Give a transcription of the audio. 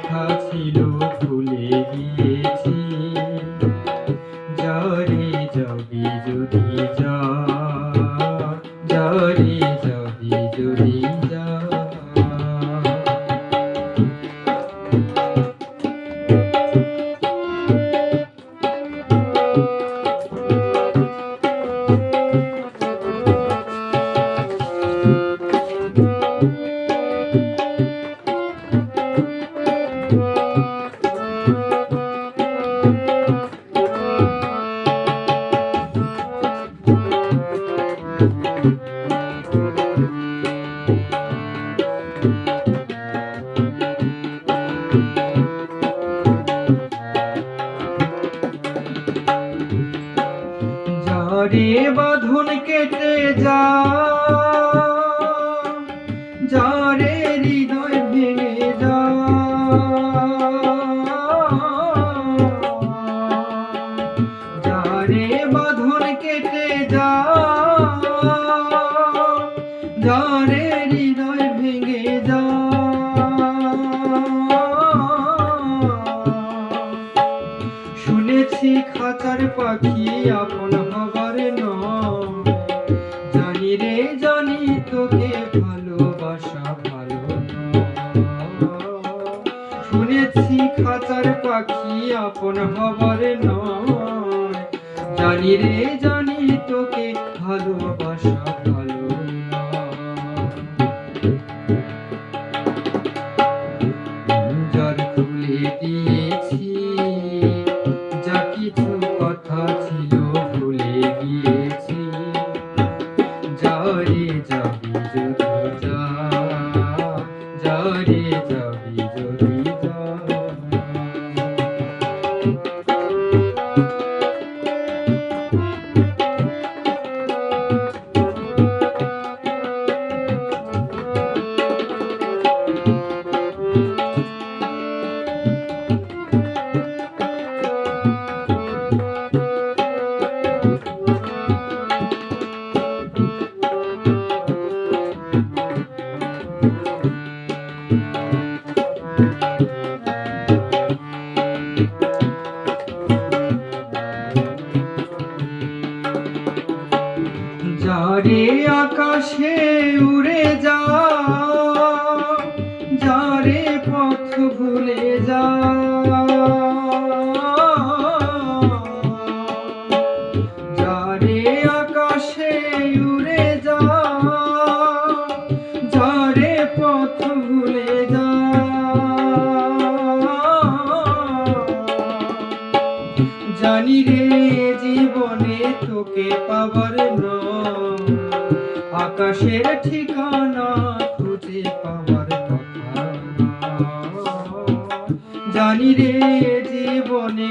কথা ছিল ভুলে গিয়েছি। জরে যাবি যদি যারে যাবি যদি যা বাঁধন কেটে যা হৃদয় ভেঙে যা শুনেছি পাখি আপন নয়। জানি রে জানি তোকে ভালোবাসা ভালো শুনেছি পাখি নয়। জানি রে জানি তোকে ভালোবাসা কিছু কথা ছিল ভুলে গিয়েছি। জরে যাবি যদি যা জরে যাবি। যারে আকাশে উড়ে যা যারে পথ ভুলে যা যারে আকাশে উড়ে যা যারে পথ ভুলে যা জানি রে জীবনে তোকে পাবার নয় আকাশের ঠিকানা খুঁজে পাওয়ার কথা। জানি রে জীবনে